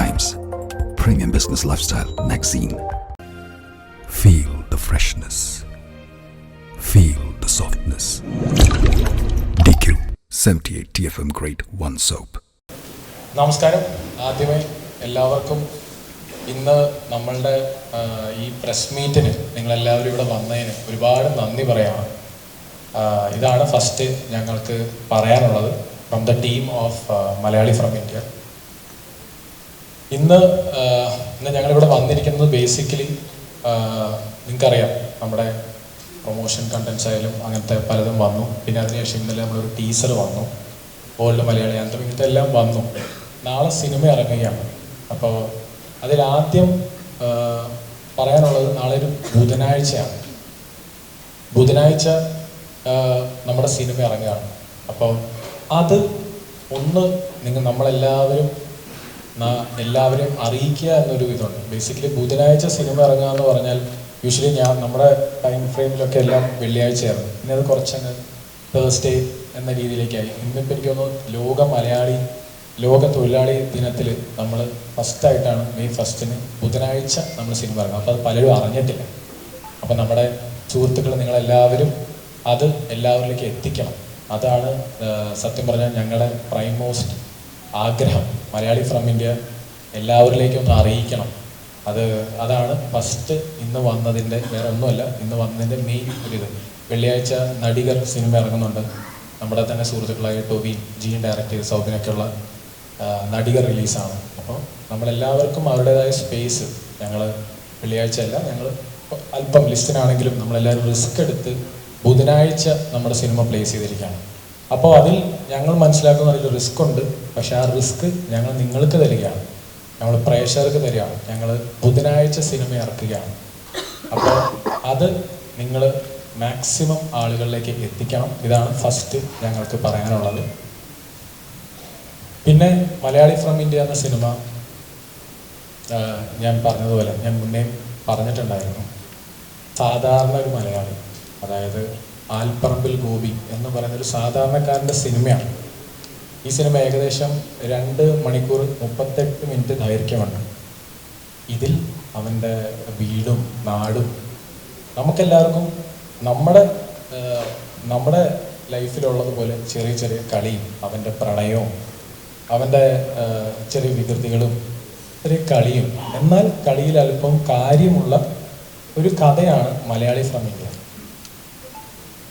Times, premium business lifestyle magazine. Feel the freshness. Feel the softness. DQ 78 TFM Grade 1 Soap. നമസ്കാരം ആദ്യമായി എല്ലാവർക്കും ഇന്ന് നമ്മളുടെ ഈ പ്രസ് മീറ്റിന് നിങ്ങളെല്ലാവരും ഇവിടെ വന്നതിന് ഒരുപാട് നന്ദി പറയാണ് ഇതാണ് ഫസ്റ്റ് ഞങ്ങൾക്ക് പറയാനുള്ളത് from the team of Malayali from India ഇന്ന് ഇന്ന് ഞങ്ങളിവിടെ വന്നിരിക്കുന്നത് ബേസിക്കലി നിങ്ങൾക്കറിയാം നമ്മുടെ പ്രൊമോഷൻ കണ്ടൻസ് ആയാലും അങ്ങനത്തെ പലതും വന്നു. പിന്നെ അതിനുശേഷം ഇന്നലെ നമ്മളൊരു ടീസർ വന്നു. ഓൾഡ് മലയാളി ആന്തം ഇങ്ങനത്തെ എല്ലാം വന്നു. നാളെ സിനിമ ഇറങ്ങുകയാണ്. അപ്പോൾ അതിലാദ്യം പറയാനുള്ളത് നാളെ ഒരു ബുധനാഴ്ചയാണ്. ബുധനാഴ്ച നമ്മുടെ സിനിമ ഇറങ്ങുകയാണ്. അപ്പോൾ അത് ഒന്ന് നിങ്ങൾ നമ്മളെല്ലാവരും എല്ലാവരെയും അറിയിക്കുക എന്നൊരു ഇതുണ്ട്. ബേസിക്കലി ബുധനാഴ്ച സിനിമ ഇറങ്ങുക എന്ന് പറഞ്ഞാൽ യൂഷ്വലി ഞാൻ നമ്മുടെ ടൈം ഫ്രെയിമിലൊക്കെ എല്ലാം വെള്ളിയാഴ്ചയായിരുന്നു പിന്നെ അത് കുറച്ചങ്ങ് തേഴ്സ്ഡേ എന്ന രീതിയിലേക്കായി. ഇന്നിപ്പോൾ എനിക്ക് തോന്നുന്നു ലോക മലയാളി ലോക തൊഴിലാളി ദിനത്തിൽ നമ്മൾ ഫസ്റ്റായിട്ടാണ് മെയ് ഫസ്റ്റിന് ബുധനാഴ്ച നമ്മൾ സിനിമ ഇറങ്ങുക അപ്പോൾ അത് പലരും അറിഞ്ഞിട്ടില്ല. അപ്പോൾ നമ്മുടെ സുഹൃത്തുക്കൾ നിങ്ങളെല്ലാവരും അത് എല്ലാവരിലേക്ക് എത്തിക്കണം. അതാണ് സത്യം പറഞ്ഞാൽ ഞങ്ങളുടെ പ്രൈം മോസ്റ്റ് ആഗ്രഹം. മലയാളി ഫ്രം ഇന്ത്യ എല്ലാവരിലേക്കും ഒന്ന് അറിയിക്കണം. അത് അതാണ് ഫസ്റ്റ് ഇന്ന് വന്നതിന്റെ വേറെ ഒന്നുമല്ല ഇന്ന് വന്നതിന്റെ മെയിൻ ഒരു ഇത് വെള്ളിയാഴ്ച നടികർ സിനിമ ഇറങ്ങുന്നുണ്ട്. നമ്മുടെ തന്നെ സുഹൃത്തുക്കളായ ടോബി ജീൻ ഡയറക്ടർ സൗബിനൊക്കെയുള്ള നടികർ റിലീസാണ് അപ്പോൾ നമ്മളെല്ലാവർക്കും അവരുടേതായ സ്പേസ് ഞങ്ങൾ വെള്ളിയാഴ്ച അല്ല ഞങ്ങൾ അല്പം ലിസ്റ്റിനാണെങ്കിലും നമ്മളെല്ലാവരും റിസ്ക് എടുത്ത് ബുധനാഴ്ച നമ്മുടെ സിനിമ പ്ലേസ് ചെയ്തിരിക്കുകയാണ്. അപ്പോൾ അതിൽ ഞങ്ങൾ മനസ്സിലാക്കുന്ന അതിൽ റിസ്ക് ഉണ്ട് പക്ഷെ ആ റിസ്ക് ഞങ്ങൾ നിങ്ങൾക്ക് തരികയാണ്. ഞങ്ങൾ പ്രേക്ഷകർക്ക് തരികയാണ്. ഞങ്ങൾ ബുധനാഴ്ച സിനിമ ഇറക്കുകയാണ്. അപ്പോൾ അത് നിങ്ങൾ മാക്സിമം ആളുകളിലേക്ക് എത്തിക്കണം. ഇതാണ് ഫസ്റ്റ് ഞങ്ങൾക്ക് പറയാനുള്ളത്. പിന്നെ മലയാളി ഫ്രം ഇന്ത്യ എന്ന സിനിമ ഞാൻ പറഞ്ഞതുപോലെ ഞാൻ മുന്നേ പറഞ്ഞിട്ടുണ്ടായിരുന്നു. സാധാരണ ഒരു മലയാളി. അതായത് ആൽപ്പറമ്പിൽ ഗോപി എന്ന് പറയുന്ന ഒരു സാധാരണക്കാരന്റെ സിനിമയാണ്. ഈ സിനിമ ഏകദേശം രണ്ട് മണിക്കൂർ മുപ്പത്തെട്ട് മിനിറ്റ് ദൈർഘ്യമുണ്ട്. ഇതിൽ അവന്റെ വീടും നാടും നമുക്കെല്ലാവർക്കും നമ്മുടെ നമ്മുടെ ലൈഫിലുള്ളതുപോലെ ചെറിയ ചെറിയ കളിയും അവന്റെ പ്രണയവും അവന്റെ ചെറിയ വികൃതികളും ചെറിയ കളിയും. എന്നാൽ കളിയിൽ അല്പം കാര്യമുള്ള ഒരു കഥയാണ് മലയാളി ഫ്രം ഇന്ത്യ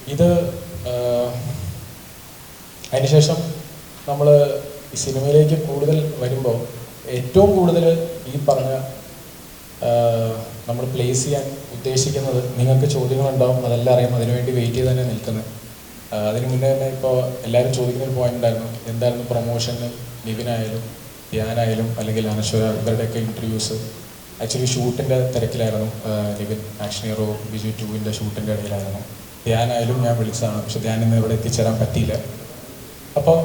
ഇത് അതിനുശേഷം നമ്മൾ ഈ സിനിമയിലേക്ക് കൂടുതൽ വരുമ്പോൾ ഏറ്റവും കൂടുതൽ ഈ പറഞ്ഞ നമ്മൾ പ്ലേസ് ചെയ്യാൻ ഉദ്ദേശിക്കുന്നത് നിങ്ങൾക്ക് ചോദ്യങ്ങളുണ്ടാവും അതെല്ലാം അറിയാം അതിനുവേണ്ടി വെയിറ്റ് ചെയ്ത് തന്നെ നിൽക്കുന്നത് അതിന് മുന്നേ തന്നെ ഇപ്പോൾ എല്ലാവരും ചോദിക്കുന്ന ഒരു പോയിന്റ് ഉണ്ടായിരുന്നു എന്തായിരുന്നു പ്രൊമോഷന് നിവിനായാലും ധ്യാനായാലും അല്ലെങ്കിൽ അനശ്വര ഇവരുടെയൊക്കെ ഇന്റർവ്യൂസ് ആക്ച്വലി ഷൂട്ടിന്റെ തിരക്കിലായിരുന്നു നിവിൻ ആക്ഷൻ ഹീറോ ബിജു ടൂവിന്റെ ഷൂട്ടിന്റെ ഇടയിലായിരുന്നു. ധ്യാനായാലും ഞാൻ വിളിച്ചതാണ്. പക്ഷെ ധ്യാൻ ഇന്ന് ഇവിടെ എത്തിച്ചേരാൻ പറ്റിയില്ല. അപ്പോൾ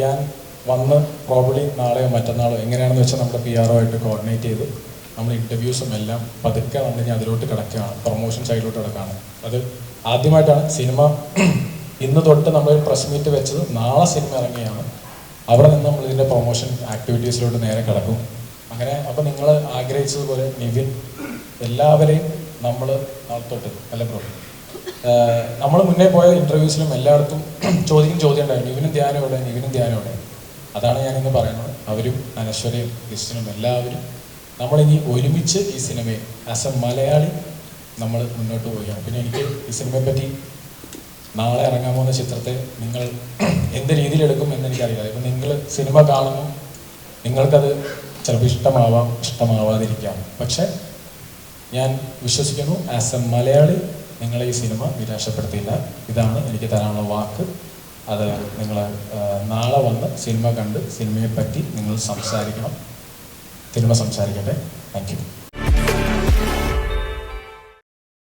ഞാൻ വന്ന് പ്രോബ്ലി നാളെയോ മറ്റന്നാളോ എങ്ങനെയാണെന്ന് വെച്ചാൽ നമ്മുടെ പി ആർ ആയിട്ട് കോർഡിനേറ്റ് ചെയ്ത് നമ്മൾ ഇന്റർവ്യൂസും എല്ലാം പതുക്കെ നമ്മൾ ഇനി അതിലോട്ട് കിടക്കുകയാണ്. പ്രൊമോഷൻ സൈഡിലോട്ട് കിടക്കുകയാണ്. അത് ആദ്യമായിട്ടാണ് സിനിമ ഇന്ന് തൊട്ട് നമ്മൾ പ്രസ് മീറ്റ് വെച്ചത് നാളെ സിനിമ ഇറങ്ങിയാണ്. അവിടെ നിന്ന് നമ്മൾ ഇതിന്റെ പ്രൊമോഷൻ ആക്ടിവിറ്റീസിലോട്ട് നേരെ കിടക്കും. അങ്ങനെ അപ്പോൾ നിങ്ങൾ ആഗ്രഹിച്ചതുപോലെ നിവിൻ എല്ലാവരെയും നമ്മൾ നാളെ അല്ല ബ്രോ നമ്മൾ മുന്നേ പോയ ഇന്റർവ്യൂസിലും എല്ലായിടത്തും ചോദിക്കും ചോദ്യം ഉണ്ടായിരുന്നു. ഇവനും ധ്യാനം എവിടെ? ഇവനും ധ്യാനം എവിടെ? അതാണ് ഞാൻ ഇന്ന് പറയുന്നത്. അവരും അനശ്വരയും ക്രിസ്ത്യനും എല്ലാവരും നമ്മളിനി ഒരുമിച്ച് ഈ സിനിമയെ ആസ് എ മലയാളി നമ്മൾ മുന്നോട്ട് പോവുകയാണ്. പിന്നെ എനിക്ക് ഈ സിനിമയെ പറ്റി നാളെ ഇറങ്ങാൻ പോകുന്ന ചിത്രത്തെ നിങ്ങൾ എന്ത് രീതിയിൽ എടുക്കും എന്ന് എനിക്കറിയില്ല. ഇപ്പം നിങ്ങൾ സിനിമ കാണുമ്പോൾ നിങ്ങൾക്കത് ചിലപ്പോൾ ഇഷ്ടമാവാം ഇഷ്ടമാവാതിരിക്കാം. പക്ഷെ ഞാൻ വിശ്വസിക്കുന്നു ആസ് എ മലയാളി നിങ്ങളെ ഈ സിനിമ നിരാശപ്പെടുത്തിയില്ല. ഇതാണ് എനിക്ക് തരാനുള്ള വാക്ക്. അത് നിങ്ങൾ നാളെ വന്ന് സിനിമ കണ്ട് സിനിമയെ പറ്റി നിങ്ങൾ സംസാരിക്കണം. സിനിമ സംസാരിക്കട്ടെ. Thank you